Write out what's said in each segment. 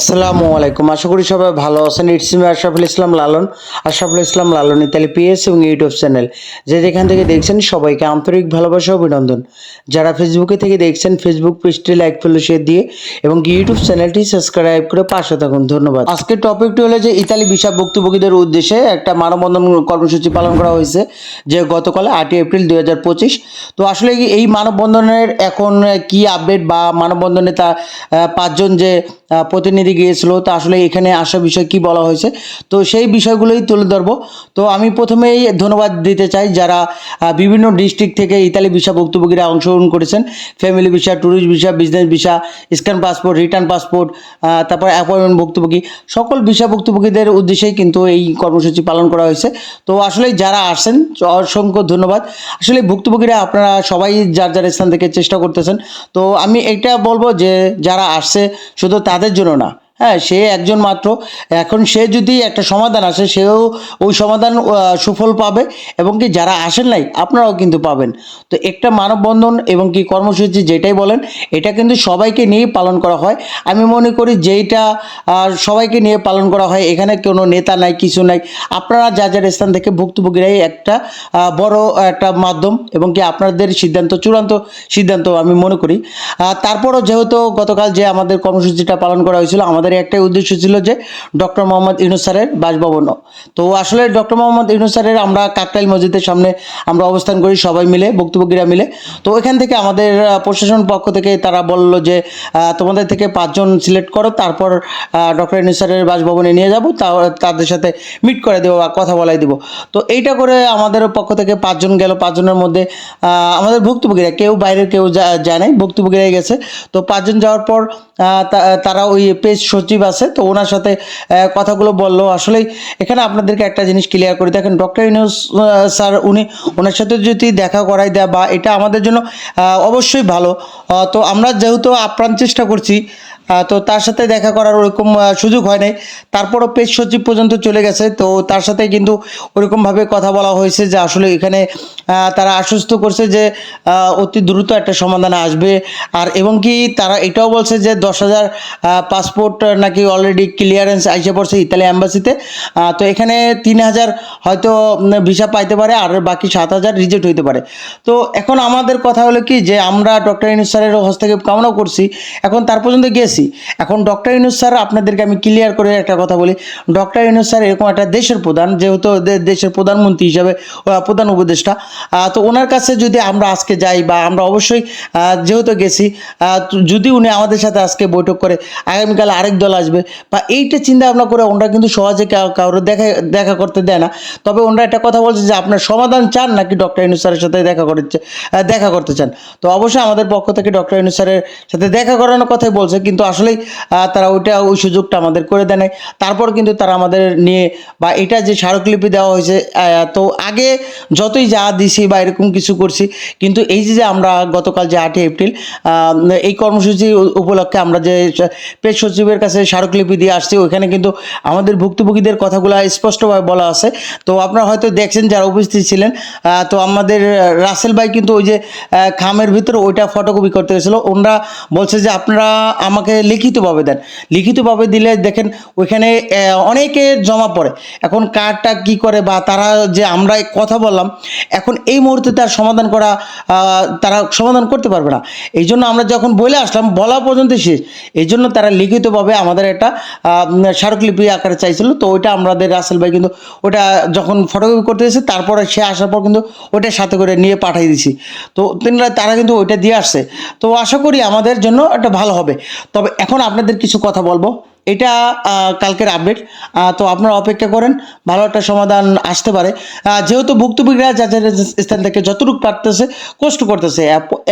আসসালামু আলাইকুম। আশা করি সবাই ভালো আছেন। It's me Ashraful Islam Lalon. Ashraful Islam Lalon Italy PS এবং ইউটিউব চ্যানেল যে যেখান থেকে দেখছেন সবাইকে আন্তরিক ভালোবাসা অভিনন্দন। যারা ফেসবুকে থেকে দেখছেন ফেসবুক পেজটি লাইক ফলো শেয়ার দিয়ে এবং ইউটিউব চ্যানেলটি সাবস্ক্রাইব করে পাশে থাকুন। ধন্যবাদ। আজকের টপিকটি হলো যে ইতালি ভিসা ভুক্তভোগীদের উদ্দেশ্যে একটা মানববন্ধন কর্মসূচি পালন করা হয়েছে যে গতকাল আটই এপ্রিল দু হাজার পঁচিশ। তো আসলে এই মানববন্ধনের এখন কি আপডেট বা মানববন্ধনে তা পাঁচজন যে আহ, প্রতিনিধি গিয়েছিল, তা আসলে এখানে আসা বিষয় কি বলা হয়েছে? তো সেই বিষয়গুলোই তুলে ধরবো। তো আমি প্রথমেই ধন্যবাদ দিতে চাই যারা বিভিন্ন ডিস্ট্রিক্ট থেকে ইতালি ভিসা ভুক্তভোগীরা অংশগ্রহণ করেছেন। Family visa, tourist visa, business visa, scan passport, return passport তারপর অ্যাপয়েন্টমেন্ট ভুক্তভোগী। সকল ভিসা ভুক্তভোগীদের উদ্দেশ্যেই কিন্তু এই কর্মসূচি পালন করা হয়েছে। তো আসলে যারা আসেন অসংখ্য ধন্যবাদ। আসলে ভুক্তভোগীরা আপনারা সবাই যার যার স্থান থেকে চেষ্টা করতেছেন। তো আমি এটা বলব যে যারা আসছে, শুধু তাদের জন্য না হ্যাঁ সে একজন মাত্র। এখন সে যদি একটা সমাধান আসে, সেও ওই সমাধান সুফল পাবে এবং কি যারা আসেন নাই, আপনারাও কিন্তু পাবেন। তো একটা মানববন্ধন এবং কি কর্মসূচি যেটাই বলেন, এটা কিন্তু সবাইকে নিয়ে পালন করা হয়। আমি মনে করি যেইটা সবাইকে নিয়ে পালন করা হয়, এখানে কোনো নেতা নাই, কিছু নাই, আপনারা যা যার স্থান থেকে ভুক্তভোগীরাই একটা বড় একটা মাধ্যম এবং কি আপনাদের সিদ্ধান্ত, চূড়ান্ত সিদ্ধান্ত আমি মনে করি। তারপরও যেহেতু গতকাল যে আমাদের কর্মসূচিটা পালন করা হয়েছিল, আমাদের একটাই উদ্দেশ্য ছিল যে ডক্টর মোহাম্মদ ইউনুস স্যারের বাসভবন। তো আসলে ডক্টর মোহাম্মদ ইউনুস আমরা কাকটাইল মসজিদের সামনে আমরা অবস্থান করি সবাই মিলে, ভুক্তভোগীরা মিলে। তো এখান থেকে আমাদের প্রশাসন পক্ষ থেকে তারা বলল যে তোমাদের থেকে পাঁচজন সিলেক্ট করো, তারপর ডক্টর ইউনুস বাসভবনে নিয়ে যাব তা তাদের সাথে মিট করে দেবো বা কথা বলাই দিব। তো এইটা করে আমাদের পক্ষ থেকে পাঁচজন গেল, পাঁচজনের মধ্যে আমাদের ভুক্তভোগীরা, কেউ বাইরের কেউ যায় নাই, ভুক্তভোগীরাই গেছে। তো পাঁচজন যাওয়ার পর তারা ওই পেজ সচিব আছে, তো ওনার সাথে কথাগুলো বলল। আসলেই এখানে আপনাদেরকে একটা জিনিস ক্লিয়ার করে। দেখেন ডক্টর ইউনুস স্যার, উনি, ওনার সাথে যদি দেখা করাই দেয় বা এটা আমাদের জন্য অবশ্যই ভালো। তো আমরা যেহেতু আপ্রাণ চেষ্টা করছি তো তার সাথে দেখা করার ওরকম সুযোগ হয় নাই। তারপরও পেজ সচিব পর্যন্ত চলে গেছে। তো তার সাথে কিন্তু ওরকমভাবে কথা বলা হয়েছে যে আসলে এখানে তারা আশ্বস্ত করছে যে অতি দ্রুত একটা সমাধান আসবে। আর এবং কি তারা এটাও বলছে যে দশ হাজার পাসপোর্ট নাকি অলরেডি ক্লিয়ারেন্স আইসে পড়ছে ইতালি অ্যাম্বাসিতে তো এখানে তিন হাজার হয়তো ভিসা পাইতে পারে আর বাকি সাত হাজার রিজেক্ট হইতে পারে। তো এখন আমাদের কথা হলো কি যে আমরা ডক্টর ইনুস স্যারের হস্তক্ষেপ কামনা করছি। এখন তার পর্যন্ত গেছি। এখন ডক্টর ইনুস স্যার, আপনাদেরকে আমি ক্লিয়ার করে একটা কথা বলি। ডক্টর ইনুস স্যার এরকম একটা দেশের প্রধান, যেহেতু দেশের প্রধানমন্ত্রী হিসাবে প্রধান উপদেষ্টা। তো ওনার কাছে যদি আমরা আজকে যাই বা আমরা অবশ্যই যেহেতু গেছি যদি উনি আমাদের সাথে আজকে বৈঠক করে, আগামীকাল আরেক দল আসবে, বা এইটা চিন্তা ভাবনা করে ওনারা কিন্তু সহজে কারোর দেখা দেখা করতে দেয় না। তবে ওনারা একটা কথা বলছে যে, আপনার সমাধান চান নাকি ডক্টর ইনুস স্যারের সাথে দেখা করতে দেখা করতে চান? তো অবশ্যই আমাদের পক্ষ থেকে ডক্টর ইনুস স্যারের সাথে দেখা করানোর কথাই বলছে, কিন্তু আসলেই তারা ওইটা ওই সুযোগটা আমাদের করে দেয় নাই। তারপর কিন্তু তারা আমাদের নিয়ে বা এটা যে স্মারকলিপি দেওয়া হয়েছে তো আগে যতই যা দিছি বা এরকম কিছু করছি, কিন্তু এই যে আমরা গতকাল যে আটই এপ্রিল এই কর্মসূচি উপলক্ষে আমরা যে পেজ সচিবের কাছে স্মারকলিপি দিয়ে আসছি, ওইখানে কিন্তু আমাদের ভুক্তভোগীদের কথাগুলো স্পষ্টভাবে বলা আছে। তো আপনারা হয়তো দেখছেন যারা উপস্থিত ছিলেন তো আমাদের রাসেল ভাই কিন্তু ওই যে খামের ভিতরে ওইটা ফটোকপি করতে গেছিল। ওনারা বলছে যে আপনারা আমাকে লিখিতভাবে দেন। লিখিতভাবে দিলে দেখেন ওইখানে অনেকে জমা পড়ে। এখন কারটা কি করে বা তারা যে আমরা কথা বললাম এখন এই মুহূর্তে তার সমাধান করা তারা সমাধান করতে পারবে না। এই জন্য আমরা যখন বলে আসলাম, বলা পর্যন্ত শেষ। এই জন্য তারা লিখিতভাবে আমাদের একটা স্মারকলিপি আকারে চাইছিল। তো ওইটা আমাদের রাসেল ভাই কিন্তু ওটা যখন ফটোকপি করতে এসেছে, তারপরে সে আসার পর কিন্তু ওইটা সাথে করে নিয়ে পাঠিয়ে দিছি। তো তিনরা, তারা কিন্তু ওইটা দিয়ে আসছে। তো আশা করি আমাদের জন্য একটা ভালো হবে। তবে এখন আপনাদের কিছু কথা বলব। এটা কালকের আপডেট তো আপনারা অপেক্ষা করেন, ভালো একটা সমাধান আসতে পারে। যেহেতু ভুক্তভোগীরা যাদের স্থান থেকে যতটুকু পারতেছে, কষ্ট করতেছে।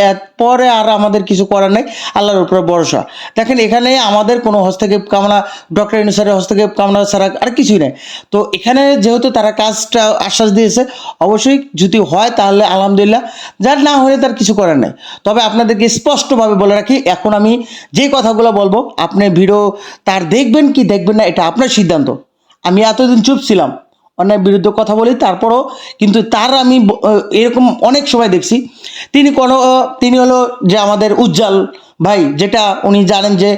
এরপরে আর আমাদের কিছু করার নেই, আল্লাহর উপরে ভরসা। দেখেন, এখানে আমাদের কোনো হস্তক্ষেপ কামনা, ডক্টর ইনুসারের হস্তক্ষেপ কামনা ছাড়া আর কিছুই নেই। তো এখানে যেহেতু তারা কাজটা আশ্বাস দিয়েছে, অবশ্যই যদি হয় তাহলে আলহামদুলিল্লাহ, যার না হলে তার কিছু করার নেই। তবে আপনাদেরকে স্পষ্টভাবে বলে রাখি, এখন আমি যে কথাগুলো বলব, আপনি ভিডিও তার দেখবেন কি, দেখবেন না, এটা আপনার সিদ্ধান্ত। আমি এতদিন চুপ ছিলাম অন্যায় বিরুদ্ধে কথা বলি, তারপরও কিন্তু তার আমি এরকম অনেক সময় দেখছি। তিনি কোনো, তিনি হলো যে আমাদের উজ্জ্বল ভাই, যেটা উনি জানেন যে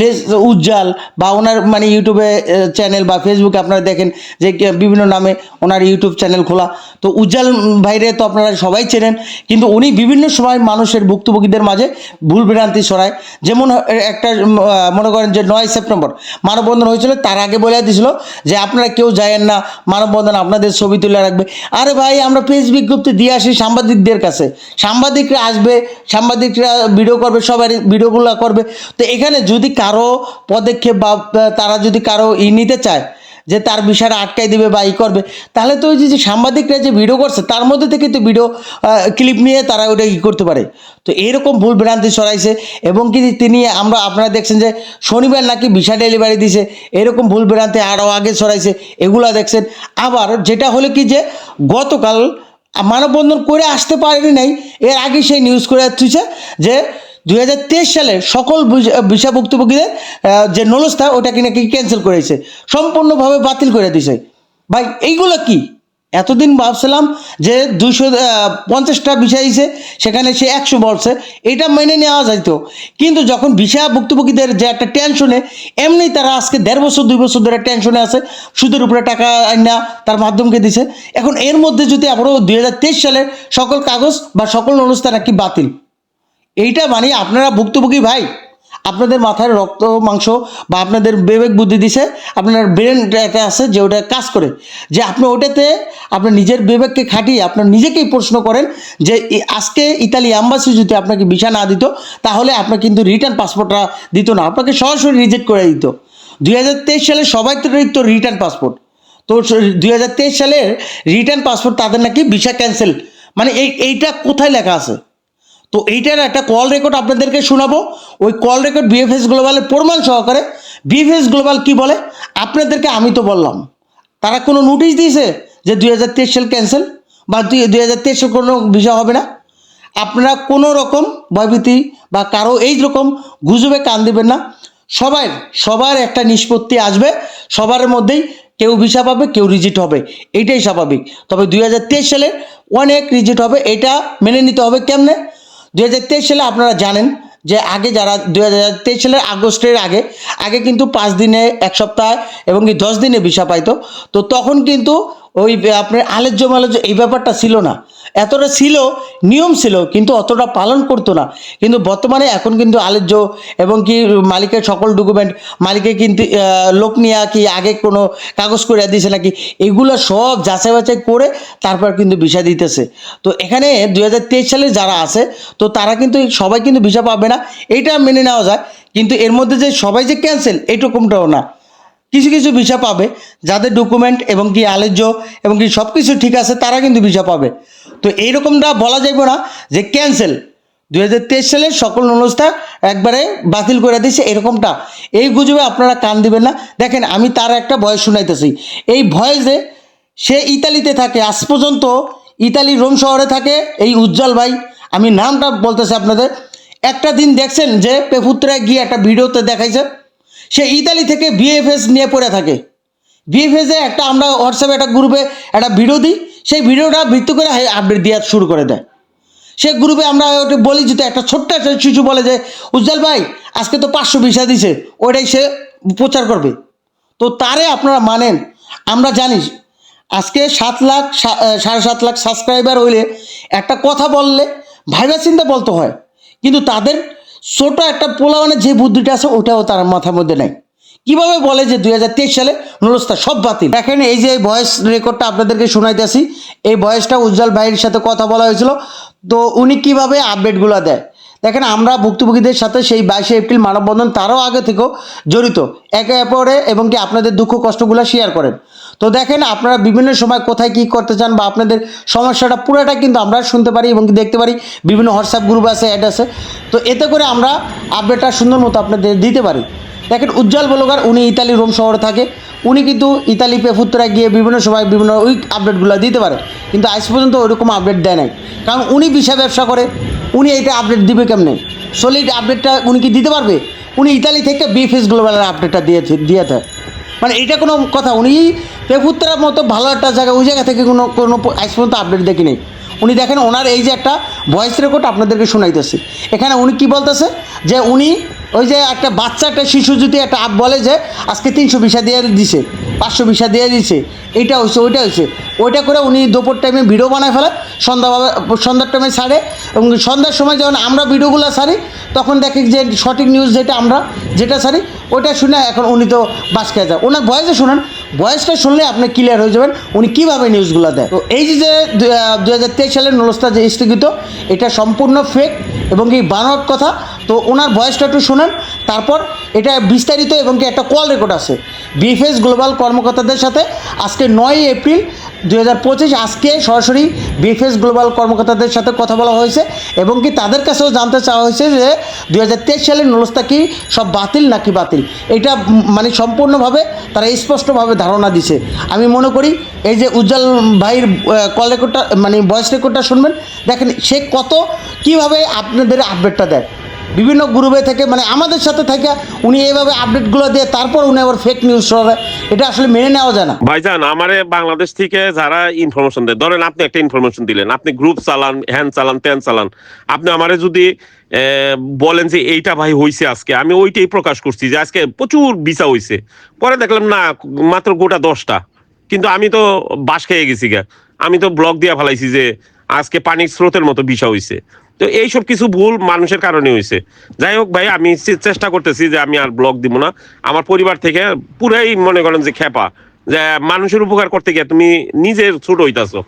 লেস উজ্জ্বল বা ওনার মানে ইউটিউবে চ্যানেল বা ফেসবুকে আপনারা দেখেন যে বিভিন্ন নামে ওনার ইউটিউব চ্যানেল খোলা। তো উজ্জ্বল ভাইরে তো আপনারা সবাই চেনেন, কিন্তু উনি বিভিন্ন সময় মানুষের ভুক্তভোগীদের মাঝে ভুল ভ্রান্তি ছড়ায়। যেমন একটা মনে করেন যে, নয় সেপ্টেম্বর, মানববন্ধন হয়েছিল, তার আগে বলে দিয়েছিল যে, আপনারা কেউ যায়েন না, মানববন্ধন আপনাদের ছবি তুলে রাখবে। আরে ভাই, আমরা পেজ বিজ্ঞপ্তি দিয়ে আসি সাংবাদিকদের কাছে। সাংবাদিকরা আসবে, সাংবাদিকরা ভিডিও করবে সবাই ভিডিওগুলো করবে। তো এখানে যদি কারও পদক্ষেপ বা তারা যদি কারও ই নিতে চায়, যে তার বিষয়টা আটকাই দিবে বা ই করবে, তাহলে তো ওই যে সাংবাদিকরা যে ভিডিও করছে, তার মধ্যে থেকে তো ভিডিও ক্লিপ নিয়ে তারা ওটা ই করতে পারে। তো এরকম ভুল ভ্রান্তি ছড়াইছে, এবং কি তিনি আমরা, আপনারা দেখছেন যে, শনিবার নাকি ভিসা ডেলিভারি দিছে, এরকম ভুল ভ্রান্তি আরও আগে ছড়াইছে, এগুলা দেখছেন। আবার যেটা হলো কি যে, গতকাল মানববন্ধন করে আসতে পারেনি নাই, এর আগে সেই নিউজ করে তুইছে যে দুই হাজার তেইশ সালে সকল ভিসা- ভিসা ভুক্তভোগীদের আহ, যে নলস্থা ওটাকে নাকি ক্যান্সেল করেছে। সম্পূর্ণভাবে বাতিল করে দিছে। ভাই এইগুলো কি? এতদিন ভাবছিলাম যে দুশো পঞ্চাশটা বিষয় আইছে সেখানে সে একশো বলছে এটা মেনে নেওয়া যাইতো। কিন্তু যখন ভিসা ভুক্তভোগীদের যে একটা টেনশনে এমনি তারা আজকে দেড় বছর দুই বছর ধরে টেনশনে আছে সুদের উপরে টাকা আইনা তার মাধ্যমকে দিছে। এখন এর মধ্যে যদি আবারও দুই হাজার তেইশ সালের সকল কাগজ বা সকল অনুষ্ঠান নাকি বাতিল এইটা মানে আপনারা ভুক্তভোগী ভাই, আপনাদের মাথায় রক্ত, মাংস বা আপনাদের বিবেক বুদ্ধি দিছে, আপনার ব্রেন একটা আছে যে ওটা কাজ করে। যে আপনি ওটাতে আপনার নিজের বিবেককে খাটিয়ে আপনার নিজেকেই প্রশ্ন করেন যে আজকে ইতালি অ্যাম্বাসি যদি আপনাকে ভিসা না দিত, তাহলে আপনার কিন্তু রিটার্ন পাসপোর্টটা দিত না। আপনাকে সরাসরি রিজেক্ট করে দিত। দুই হাজার তেইশ সালে সবাই তো রিটার্ন পাসপোর্ট তো দুই হাজার তেইশ সালের রিটার্ন পাসপোর্ট তাদের নাকি ভিসা ক্যান্সেল মানে এই, এইটা কোথায় লেখা আছে? তো এইটার একটা কল রেকর্ড আপনাদেরকে শোনাবো। ওই কল রেকর্ড বিএফএস গ্লোবালের প্রমাণ সহকারে বিএফএস গ্লোবাল কি বলে? আপনাদেরকে আমি তো বললাম। তারা কোনো নোটিশ দিয়েছে যে দুই হাজার তেইশ সাল ক্যান্সেল বা দুই দুই হাজার তেইশে কোনো ভিসা হবে না? আপনারা কোনো রকম ভয়ভীতি বা কারও এই রকম গুজবে কান দিবেন না। সবার সবার একটা নিষ্পত্তি আসবে। সবার মধ্যেই কেউ ভিসা পাবে, কেউ রিজিট হবে। এইটাই স্বাভাবিক। তবে দুই হাজার তেইশ সালে অনেক রিজিট হবে। এটা মেনে নিতে হবে কেমনে? দুই হাজার তেইশ সালে আপনারা জানেন যে আগে যারা দু হাজার তেইশ সালের আগস্টের আগে আগে কিন্তু পাঁচ দিনে এক সপ্তাহ এবং কি দশ দিনে ভিসা পাইতো। তো তখন কিন্তু ওই আপনার আলেজ্য মালেজ্য এই ব্যাপারটা ছিল না। এতটা ছিল, নিয়ম ছিল, কিন্তু অতটা পালন করতো না। কিন্তু বর্তমানে এখন কিন্তু আলেজ্য এবং কি মালিকের সকল ডকুমেন্ট মালিকের কিন্তু লোক নিয়ে কি আগে কোনো কাগজ করে দিয়েছে নাকি, এগুলো সব যাচাই বাছাই করে তারপর কিন্তু ভিসা দিতেছে। তো এখানে দু হাজার তেইশ সালে যারা আছে, তো তারা কিন্তু, সবাই কিন্তু ভিসা পাবে না। এইটা মেনে নেওয়া যায়। কিন্তু এর মধ্যে যে সবাই যে ক্যান্সেল এইরকমটাও না। কিছু কিছু ভিসা পাবে, যাদের ডকুমেন্ট এবং কি আলোচ্য এবং কি সব কিছু ঠিক আছে, তারা কিন্তু ভিসা পাবে। তো এইরকমটা বলা যাবে না যে ক্যান্সেল দুই হাজার তেইশ সালের সকল অনুষ্ঠা একবারে বাতিল করে দিয়েছে এরকমটা। এই গুজবে আপনারা কান দিবেন না। দেখেন, আমি তার একটা ভয়েস শুনাইতেছি। এই ভয়েসে সে ইতালিতে থাকে, আজ পর্যন্ত ইতালি রোম শহরে থাকে এই উজ্জ্বল ভাই। আমি নামটা বলতেছি আপনাদের। একটা দিন দেখছেন যে পেপুত্রায় গিয়ে একটা ভিডিওতে দেখাইছে। সে ইতালি থেকে বিএফএস নিয়ে পড়ে থাকে। বিএফএসে একটা আমরা হোয়াটসঅ্যাপে একটা গ্রুপে একটা ভিডিও দিই। সেই ভিডিওটা ভিত্তি করে আপডেট দেওয়া শুরু করে দেয়। সে গ্রুপে আমরা ওটা বলি যে একটা ছোট্ট একটা শিশু বলে যে, উজ্জ্বল ভাই, আজকে তো পাঁচশো ভিসা দিছে ওটাই সে প্রচার করবে। তো তারে আপনারা মানেন। আমরা জানি, আজকে সাত লাখ সাড়ে সাত লাখ সাবস্ক্রাইবার হইলে একটা কথা বললে ভাইবা চিন্তা বলতে হয়। কিন্তু তাদের ছোট একটা পোলাওয়ানের যে বুদ্ধিটা আছে ওটাও তার মাথার মধ্যে নেই। কীভাবে বলে যে দুই হাজার তেইশ সালে নুরস্তা সব বাতিল? দেখেন, এই যে ভয়েস রেকর্ডটা আপনাদেরকে শোনাইতেছি, এই ভয়েসটা উজ্জ্বল ভাইয়ের সাথে কথা বলা হয়েছিল। তো উনি কীভাবে আপডেটগুলো দেয়? দেখেন, আমরা ভুক্তভোগীদের সাথে সেই বাইশে এপ্রিল মানববন্ধন তারও আগে থেকেও জড়িত। একে অপরে এবং কি আপনাদের দুঃখ কষ্টগুলো শেয়ার করেন। তো দেখেন, আপনারা বিভিন্ন সময় কোথায় কি করতে চান বা আপনাদের সমস্যাটা পুরোটা কিন্তু আমরা শুনতে পারি এবং দেখতে পারি। বিভিন্ন হোয়াটসঅ্যাপ গ্রুপ আছে অ্যাড আছে। তো এতে করে আমরা আপডেটটা সুন্দর মতো আপনাদের দিতে পারি। দেখেন, উজ্জ্বল বলগার উনি ইতালি রোম শহরে থাকে। উনি কিন্তু ইতালি পেফুত্তরায় গিয়ে বিভিন্ন সময় বিভিন্ন ওই আপডেটগুলো দিতে পারে। কিন্তু আজ পর্যন্ত ওইরকম আপডেট দেয় নাই। কারণ উনি বিষয় ব্যবসা করে। উনি এইটা আপডেট দিবে কেমনে? সলিড আপডেটটা উনি কি দিতে পারবে? উনি ইতালি থেকে বিএফএস গ্লোবালের আপডেটটা দিয়েছে দিয়েছে। মানে এটা কোনো কথা, উনি পেপুত্রার মতো ভালো একটা জায়গা, ওই জায়গা থেকে কোনো কোনো আজ পর্যন্ত আপডেট দেখি নেই উনি দেখেন ওনার এই যে একটা ভয়েস রেকর্ড আপনাদেরকে শোনাইতেছে। এখানে উনি কি বলতেছে? যে উনি ওই যে একটা বাচ্চা, একটা শিশু যদি একটা আপ বলে যে, আজকে তিনশো ভিসা দিয়ে দিছে, পাঁচশো ভিসা দিয়ে দিছে এটা হয়েছে ওইটা হয়েছে ওইটা করে উনি দুপুর টাইমে ভিডিও বানায় ফেলে সন্ধ্যাভাবে সন্ধ্যার টাইমে ছাড়ে, এবং সন্ধ্যার সময় যখন আমরা ভিডিওগুলো ছাড়ি, তখন দেখি যে সঠিক নিউজ যেটা আমরা, যেটা ছাড়ি, ওইটা শুনে এখন উনি তো বাস খেয়ে যায়। ওনার ভয়েসে শুনেন ভয়েসটা শুনলে আপনি ক্লিয়ার হয়ে যাবেন উনি কীভাবে নিউজগুলো দেয়। তো এই যে দু হাজার তেইশ সালের নলস্তা যে স্থগিত, এটা সম্পূর্ণ ফেক এবং কি বানোয়াট কথা। তো ওনার ভয়েসটা একটু শোনেন, তারপর এটা বিস্তারিত এবং কি একটা কল রেকর্ড আছে। বিএফএস গ্লোবাল কর্মকর্তাদের সাথে আজকে নয় এপ্রিল দু হাজার পঁচিশ, আজকে সরাসরি বিএফএস গ্লোবাল কর্মকর্তাদের সাথে কথা বলা হয়েছে এবং কি তাদের কাছেও জানতে চাওয়া হয়েছে যে দু হাজার তেইশ সালের নলস্তা কি সব বাতিল নাকি বাতিল? এটা মানে সম্পূর্ণভাবে তারা স্পষ্টভাবে ধারণা দিছে। আমি মনে করি এই যে উজ্জ্বল ভাইয়ের কল রেকর্ডটা মানে ভয়েস রেকর্ডটা শুনবেন। দেখেন সে কত, কীভাবে আপনাদের আপডেটটা দেয়। বিভিন্ন গ্রুপে থেকে মানে আমাদের সাথে থেকে উনি এইভাবে আপডেটগুলো দিয়ে তারপর উনি আবার ফেক নিউজ শোনাবে এটা আসলে মেনে নেওয়া যায় না। ভাইজান, আমারে বাংলাদেশ থেকে যারা ইনফরমেশন দেয়, ধরেন আপনি একটা ইনফরমেশন দিলেন, আপনি গ্রুপ চালান হ্যান চালান ত্যান চালান। আপনি আমারে যদি বলেন যে এইটা ভাই হইছে আজকে, আমি ওইটাই প্রকাশ করছি যে আজকে প্রচুর বিচা হইছে। পরে দেখলাম, না, মাত্র গোটা দশটা। কিন্তু আমি তো বাস খেয়ে গেছি গা। আমি তো ব্লক দিয়া ফেলাইছি যে আজকে পানির স্রোতের মতো বিষা হইছে। তো এইসব কিছু ভুল মানুষের কারণে হয়েছে যাই হোক ভাই, আমি চেষ্টা করতেছি যে আমি আর ব্লগ দিব না। আমার পরিবার থেকে পুরাই মনে করেন যে খেপা যে মানুষের উপকার করতে গিয়ে তুমি নিজের ছুট হইতাছো।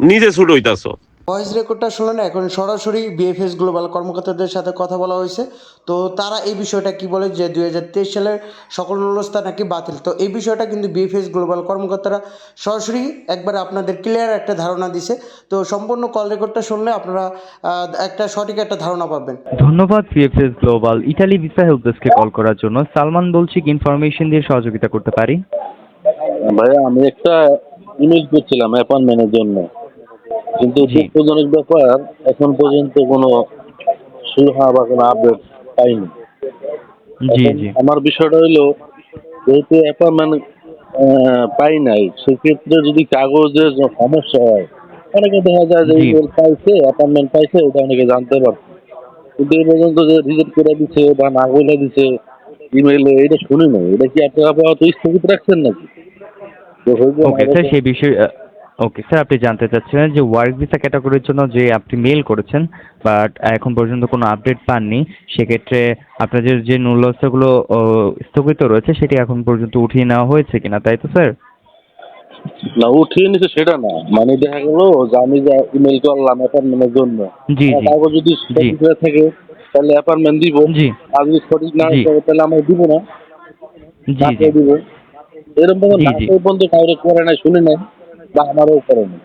নিজে ছুট হইতাছো। ভয়েস রেকর্ডটা শুনলেন এখন সরাসরি বিএফএস গ্লোবাল কর্মকর্তাদের সাথে কথা বলা হয়েছে। তো তারা এই বিষয়টা কি বলে যে দুই হাজার তেইশ সালের সকল ব্যবস্থা নাকি বাতিল? তো এই বিষয়টা কিন্তু বিএফএস গ্লোবাল কর্মকর্তারা সরাসরি একবার আপনাদের ক্লিয়ার একটা ধারণা দিছে। তো সম্পূর্ণ কল রেকর্ডটা শুনলে আপনারা একটা সঠিক একটা ধারণা পাবেন। ধন্যবাদ VFS Global Italy visa help ডেস্কে কল করার জন্য। সালমান বলছি কি ইনফরমেশন দিয়ে সহযোগিতা করতে পারি? ভাইয়া আমি একটা ইমেল করছিলাম অ্যাপয়েন্টমেন্টের জন্য। কিন্তু। দুঃখজনক ব্যাপার এখন পর্যন্ত কোনো সুহা বা কোনো আপডেট পাইনি। জি জি। আমার বিষয়টা হলো যেহেতু অ্যাপয়েন্টমেন্ট পাই নাই সেক্ষেত্রে যদি কাগজের সমস্যা হয় অনেকে দেখা যায় যে। ইমেল পাইছে অ্যাপয়েন্টমেন্ট পাইছে এটা অনেকে জানতে পারছে। কিন্তু এই পর্যন্ত যে রিজেক্ট করে দিছে বা না বলে দিছে ইমেলে এটা শুনি নাই। এটা কি আপনারা আপাতত স্থগিত রাখছেন নাকি? তো হইবে ওকে স্যার সেই বিষয়ে ওকে স্যার আপনি জানতে চাচ্ছিলেন যে ওয়ার্ক ভিসা ক্যাটাগরির জন্য যে আপনি মেল করেছেন বাট এখন পর্যন্ত কোনো আপডেট পাননি সেক্ষেত্রে আপনাদের যে মূল্যস্থাগুলো স্থগিত রয়েছে সেটি এখন পর্যন্ত উঠিয়ে নেওয়া হয়েছে কিনা তাই তো স্যার না উঠিয়ে নিছে সেটা না। মানে দেখা গেল যে আমি যা ইমেল করলাম জন্য। জি কাগজ যদি সঠিক হয়ে থাকে তাহলে অ্যাপার্টমেন্ট দিব। জি। আর যদি সঠিক না। থাকে তাহলে আমরা দিব না। জি দিব। এরকম না জি। কাউরে করে নাই শুনি নাই। বা আমারও করে নাই।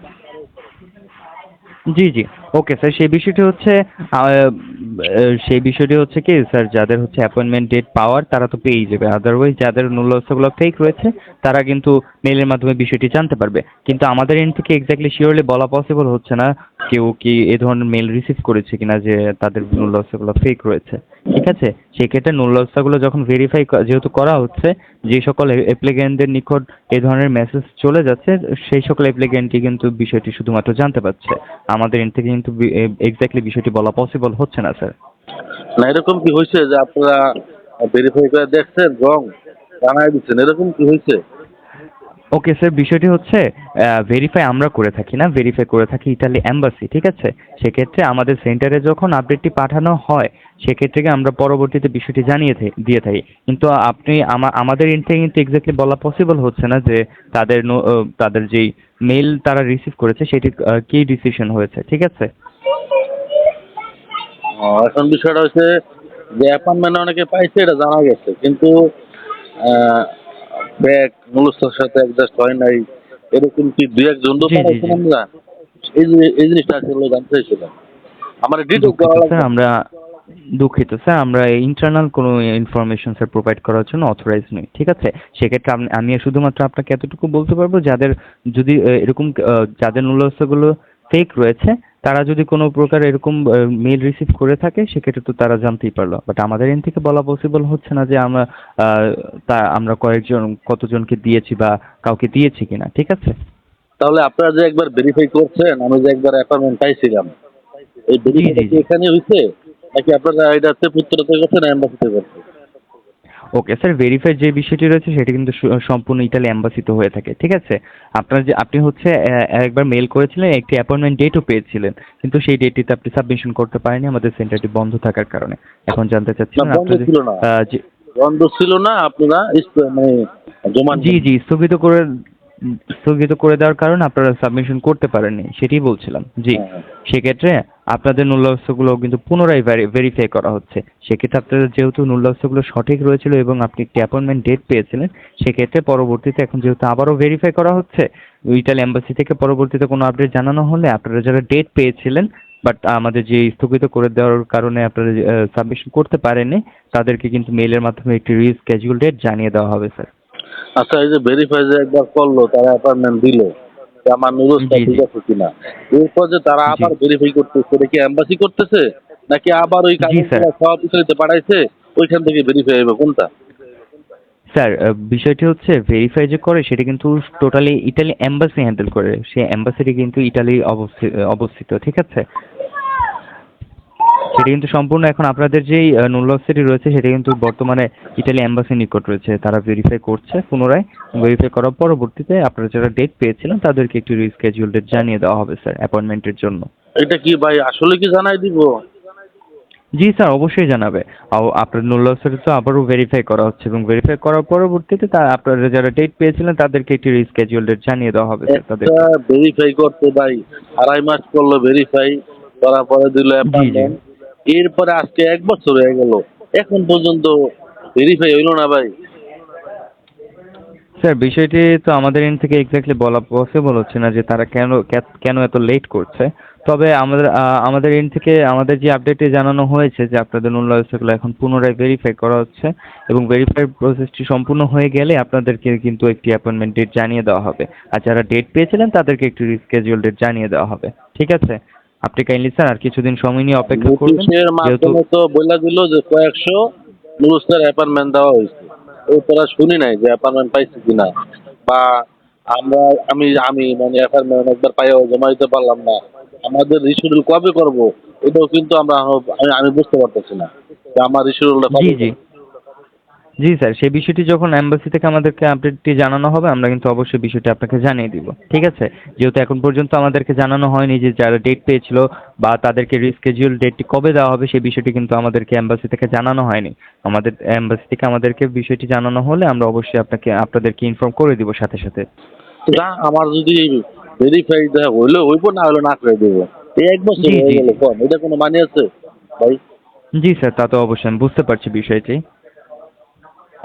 জি জি। ওকে স্যার সেই বিষয়টি হচ্ছে সেই বিষয়টি হচ্ছে কি স্যার যাদের হচ্ছে অ্যাপয়েন্টমেন্ট ডেট পাওয়ার, তারা তো পেয়েই যাবে। আদারওয়াইজ যাদের মূল্যস্থাগুলো ফেক রয়েছে, তারা কিন্তু মেলের মাধ্যমে বিষয়টি জানতে পারবে। কিন্তু আমাদের এন্ড থেকে এক্স্যাক্টলি শিওরলি বলা পসিবল হচ্ছে না কেউ কি এ ধরনের মেল রিসিভ করেছে কিনা যে তাদের মূল্যস্থাগুলো ফেক রয়েছে। ঠিক আছে? সেক্ষেত্রে মূল্যস্থাগুলো যখন ভেরিফাই যেহেতু করা হচ্ছে, যে সকল অ্যাপ্লিকেন্টদের নিকট এই ধরনের মেসেজ চলে যাচ্ছে, সেই সকল অ্যাপ্লিকেন্টই কিন্তু বিষয়টি শুধুমাত্র জানতে পারছে। আমাদের এন্ড থেকে কিন্তু এক্স্যাক্টলি বিষয়টি বলা পসিবল হচ্ছে না স্যার না, এরকম কি হয়েছে যে আপনারা ভেরিফাই করে দেখছেন রং জানাই দিচ্ছেন? এরকম কি হয়েছে? ওকে স্যার বিষয়টি হচ্ছে ভেরিফাই আমরা করে থাকি না ভেরিফাই করে থাকি ইতালি অ্যাম্বাসি ঠিক আছে? সেক্ষেত্রে আমাদের সেন্টারে যখন আপডেটটি পাঠানো হয়, সেক্ষেত্রে আমরা পরবর্তীতে বিষয়টি জানিয়ে দিয়ে থাকি কিন্তু আপনি আমাদের এন্ড কিন্তু এক্স্যাক্টলি বলা পসিবল হচ্ছে না যে তাদের তাদের যেই মেল তারা রিসিভ করেছে, সেটি কি ডিসিশন হয়েছে, ঠিক আছে? এখন বিষয়টা হচ্ছে যে অ্যাপয়েন্টমেন্ট অনেকে পাইছে, এটা জানা গেছে। কিন্তু ব্যাগ মূলস্থার সাথে অ্যাডজাস্ট হয় নাই। এরকম কি দুই একজন। আমরা? এই যে এই জিনিসটা আসলে জানতে চাইছিলাম। আমার ডিটেল দুঃখিত স্যার আমরা দুঃখিত স্যার আমরা ইন্টারনাল কোনো ইনফরমেশন স্যার প্রোভাইড করার জন্য অথরাইজ নই ঠিক আছে? সেক্ষেত্রে আমি শুধুমাত্র আপনাকে এতটুকু বলতে পারব যাদের যদি এরকম যাদের মূল্যস্থাগুলো ফেক রয়েছে তারা যদি কোনো প্রকার এরকম মেল রিসিভ করে থাকে সেক্ষেত্রে তো তারা জানতেই পারল। বাট আমাদের এন থেকে বলা পসিবল হচ্ছে না যে আমরা তা আমরা কয়েকজন কতজনকে দিয়েছি বা কাউকে দিয়েছি কিনা ঠিক আছে? তাহলে আপনারা যে একবার ভেরিফাই করছেন আমি যে একবার অ্যাপয়েন্টমেন্ট পাইছিলাম এই কি এখানে হয়েছে নাকি আপনারা এটা পুত্রতে করছেন এম্বাসিতে করছেন? ওকে স্যার ভেরিফাই যে বিষয়টি রয়েছে সেটি কিন্তু সম্পূর্ণ ইতালি অ্যাম্বাসিতে হয়ে থাকে ঠিক আছে? আপনার যে আপনি হচ্ছে একবার মেল করেছিলেন একটি অ্যাপয়েন্টমেন্ট ডেটও পেয়েছিলেন কিন্তু সেই ডেটটিতে আপনি সাবমিশন করতে পারেননি আমাদের সেন্টারটি বন্ধ থাকার কারণে। এখন জানতে চাচ্ছিলাম বন্ধ ছিল না। বন্ধ ছিল না আপনারা মানে জি জি স্থগিত করে স্থগিত করে দেওয়ার কারণে আপনারা সাবমিশন করতে পারেননি সেটাই বলছিলাম। জি হ্যাঁ, হ্যাঁ। সেক্ষেত্রে আপনাদের নূল্যাংশগুলো কিন্তু পুনরায় ভেরিফাই করা হচ্ছে। সেক্ষেত্রে আপনাদের যেহেতু নূল্যাংশগুলো সঠিক রয়েছিল এবং আপনি একটি অ্যাপয়েন্টমেন্ট ডেট পেয়েছিলেন সেক্ষেত্রে পরবর্তীতে এখন যেহেতু আবারও ভেরিফাই করা হচ্ছে ইটালি এম্বাসি থেকে পরবর্তীতে কোনো আপডেট জানানো হলে আপনারা যারা ডেট পেয়েছিলেন বাট আমাদের যে স্থগিত করে দেওয়ার কারণে আপনারা সাবমিশন করতে পারেননি তাদেরকে কিন্তু মেইলের মাধ্যমে একটি রিস্কেজুয়াল ডেট জানিয়ে দেওয়া হবে স্যার আচ্ছা এই যে ভেরিফাই যে একবার করল তারা অ্যাপয়েন্টমেন্ট দিল আমার নুরুজটা ঠিক আছে কিনা? এরপর যে তারা আবার ভেরিফাই করতেছে এটা কি এম্বাসি করতেছে? নাকি আবার ওই কাগজগুলো সব ইতালিতে পাঠাইছে? ওইখান থেকে ভেরিফাই হবে কোনটা? স্যার বিষয়টি হচ্ছে ভেরিফাই যে করে সেটা কিন্তু টোটালি ইটালি এম্বাসি হ্যান্ডেল করে। সেই এম্বাসিটি কিন্তু ইটালি অবস্থিত ঠিক আছে? সেটা কিন্তু সম্পূর্ণ এখন আপনাদের যেই নূল্যস্থিতি রয়েছে সেটা কিন্তু বর্তমানে ইটালি এম্বাসির নিকট রয়েছে। তারা ভেরিফাই করছে পুনরায়। ভেরিফাই করার পরবর্তীতে আপনারা যারা ডেট পেয়েছিলেন তাদেরকে একটু রিস্কেজুয়াল ডেট জানিয়ে দেওয়া হবে স্যার অ্যাপয়েন্টমেন্টের জন্য। এটা কি ভাই আসলে কি জানাই দিব? জি স্যার অবশ্যই জানাবে। আপনার নূল্যস্থিতি তো আবারও ভেরিফাই করা হচ্ছে এবং ভেরিফাই করার পরবর্তীতে তা আপনারা যারা ডেট পেয়েছিলেন তাদেরকে একটি রিস্কেজুয়াল ডেট জানিয়ে দেওয়া হবে স্যার তাদের ভেরিফাই করতে ভাই আড়াই মাস করল ভেরিফাই করার পরে দিল অ্যাপয়েন্টমেন্ট এরপরে আজকে এক বছর হয়ে গেল। এখন পর্যন্ত ভেরিফাই হইল না ভাই। স্যার, বিষয়টি তো আমাদের এন্ড থেকে এক্স্যাক্টলি বলা পসিবল হচ্ছে না যে তারা কেন কেন এত লেট করছে। তবে আমাদের আমাদের এন্ড থেকে আমাদের যে আপডেটে জানানো হয়েছে যে আপনাদের নূল্যগুলো এখন পুনরায় ভেরিফাই করা হচ্ছে এবং ভেরিফাই প্রসেসটি সম্পূর্ণ হয়ে গেলে আপনাদেরকে কিন্তু একটি অ্যাপয়েন্টমেন্ট ডেট জানিয়ে দেওয়া হবে। আর যারা ডেট পেয়েছিলেন তাদেরকে একটি রিস্কেজুয়াল ডেট জানিয়ে দেওয়া হবে। ঠিক আছে? আপনি কাইন্ডলি স্যার আর কিছুদিন সময় নিয়ে অপেক্ষা করবেন যেহেতু তো বলে দিল যে কয়েকশো নুরুস্তার অ্যাপার্টমেন্ট দেওয়া হয়েছে। ও তোরা শুনি নাই যে অ্যাপার্টমেন্ট পাইছে কিনা। বা আমরা আমি আমি মানে অ্যাপার্টমেন্ট একবার পাইও জমা দিতে পারলাম না। আমাদের রিশিডিউল কবে করব? এটাও কিন্তু আমরা আমি আমি বুঝতে পারতেছি না যে আমার রিশিডিউলটা জি জি। জি স্যার সেই বিষয়টি যখন অ্যাম্বাসি থেকে আমাদেরকে আপডেটটি জানানো হবে আমরা কিন্তু অবশ্যই বিষয়টি আপনাকে জানিয়ে দিব। ঠিক আছে? যেহেতু এখন পর্যন্ত আমাদেরকে জানানো হয়নি যে যারা ডেট পেয়েছিল বা তাদেরকে রিস্কেজিউল ডেটটি কবে দেওয়া হবে সেই বিষয়টি কিন্তু আমাদেরকে অ্যাম্বাসি থেকে জানানো হয়নি। আমাদের অ্যাম্বাসি থেকে আমাদেরকে বিষয়টি জানানো হলে আমরা অবশ্যই আপনাকে আপনাদেরকে ইনফর্ম করে দিব সাথে সাথে। না আমার যদি ভেরিফাই হইলে হইব না হলে না করে দেবো। এই এক বছর হয়ে গেল এটা কোনো মানে আছে? ভাই? জি স্যার তা তো অবশ্যই আমি বুঝতে পারছি বিষয়টি।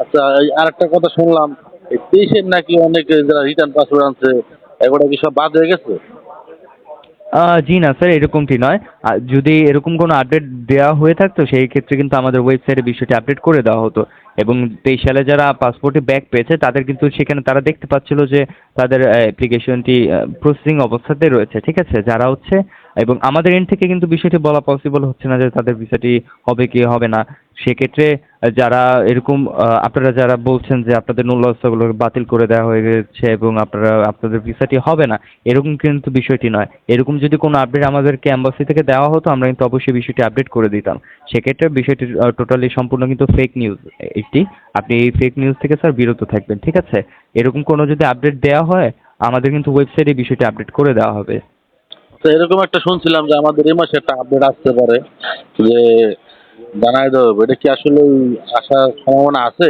আচ্ছা এই আরেকটা কথা শুনলাম, এই তেইশের নাকি অনেকে যারা রিটার্ন পাসওয়ার্ড আনছে, এগুলো কি সব বাদ হয়ে গেছে? জি না স্যার এরকমটি নয়। আর যদি এরকম কোনো আপডেট দেওয়া হয়ে থাকতো, সেই ক্ষেত্রে কিন্তু আমাদের ওয়েবসাইটে বিষয়টি আপডেট করে দেওয়া হতো। এবং তেইশ সালে যারা পাসপোর্টে ব্যাক পেয়েছে, তাদের কিন্তু সেখানে তারা দেখতে পাচ্ছিল যে তাদের অ্যাপ্লিকেশনটি প্রসেসিং অবস্থাতে রয়েছে, ঠিক আছে? যারা হচ্ছে এবং আমাদের এন্ড থেকে কিন্তু বিষয়টি বলা পসিবল হচ্ছে না যে তাদের ভিসাটি হবে কি হবে না। সেক্ষেত্রে যারা এরকম আপনারা যারা বলছেন যে আপনাদের নূল্যগুলো বাতিল করে দেওয়া হয়ে গেছে এবং আপনারা, আপনাদের ভিসাটি হবে না, এরকম কিন্তু বিষয়টি নয়। এরকম যদি কোনো আপডেট আমাদেরকে অ্যাম্বাসি থেকে দেওয়া হতো, আমরা কিন্তু অবশ্যই বিষয়টি আপডেট করে দিতাম। সেক্ষেত্রে বিষয়টি টোটালি সম্পূর্ণ কিন্তু ফেক নিউজ একটি। আপনি এই ফেক নিউজ থেকে স্যার বিরত থাকবেন, ঠিক আছে? এরকম কোনো যদি আপডেট দেওয়া হয়, আমাদের কিন্তু ওয়েবসাইটে বিষয়টি আপডেট করে দেওয়া হবে। তো এরকম একটা শুনছিলাম যে আমাদের এই মাসে একটা আপডেট আসতে পারে যে জানাই দেওয়া হবে। এটা কি আসলে আসার সম্ভাবনা আছে?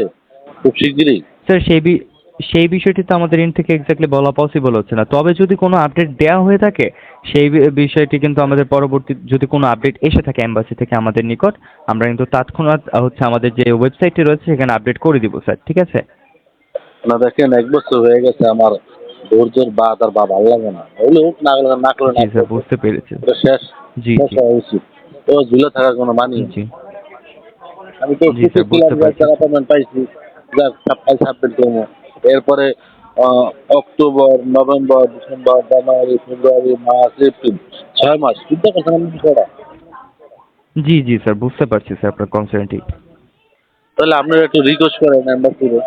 খুব শিগগিরই। স্যার সেই সেই বিষয়টি তো আমাদের এন্ড থেকে এক্স্যাক্টলি বলা পসিবল হচ্ছে না। তবে যদি কোনো আপডেট দেওয়া হয়ে থাকে সেই বিষয়টি কিন্তু আমাদের পরবর্তী যদি কোনো আপডেট এসে থাকে এম্বাসি থেকে আমাদের নিকট আমরা কিন্তু তৎক্ষণাৎ হচ্ছে আমাদের যে ওয়েবসাইটটি রয়েছে সেখানে আপডেট করে দিব স্যার ঠিক আছে? না দেখেন এক বছর হয়ে গেছে আমার ধৈর্যের না। হইলে হোক না হলে না না বুঝতে পেরেছি। এটা শেষ। জি হওয়া উচিত। তো ঝুলে থাকার কোনো মানি জি। আমি তো যে পাইছি। সাবমিট করব। এরপরে October November December January February March April ছয় মাস। চিন্তা করছেন আমি বিষয়টা জি জি স্যার বুঝতে পারছি স্যার আপনার কনসার্নটি তাহলে আপনারা একটু রিকোয়েস্ট করেন অ্যাম্বাসিরে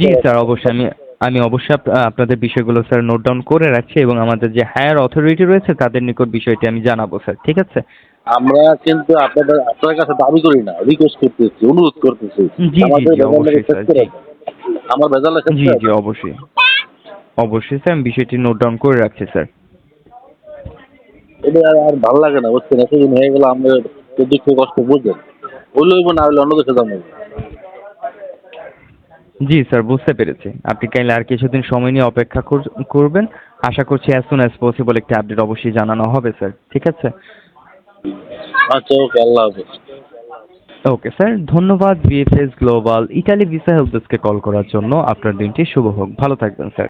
জি স্যার অবশ্যই আমি আমি অবশ্যই আপ- আপনাদের বিষয়গুলো স্যার নোট ডাউন করে রাখছি এবং আমাদের যে হায়ার অথরিটি রয়েছে তাদের নিকট বিষয়টি আমি জানাব স্যার ঠিক আছে? আমরা কিন্তু আপনাদের আপনার কাছে দাবি করি না রিকোয়েস্ট করতেছি অনুরোধ করতেছি। আমাদের। আমার ভেজাল জি জি অবশ্যই। অবশ্যই স্যার আমি বিষয়টি নোট ডাউন করে রাখছি স্যার এটা আর- আর ভালো লাগে না বুঝছেন? এতদিন হয়ে গেল আমরা দুঃখ কষ্ট বুঝেন। হইলে হইব না হইলে অন্য দেশে যাব। জি স্যার বুঝতে পেরেছি। আপনি কাইলে আর কিছুদিন সময় নিয়ে অপেক্ষা কর- করবেন। আশা করছি অ্যাজ সুন অ্যাজ পসিবল একটি আপডেট অবশ্যই জানানো হবে স্যার। ঠিক আছে? আচ্ছা ওকে আল্লাহ হাফেজ। ওকে স্যার ধন্যবাদ VFS Global Italy visa help ডেস্কে কল করার জন্য। আপনার দিনটি শুভ হোক। ভালো থাকবেন স্যার।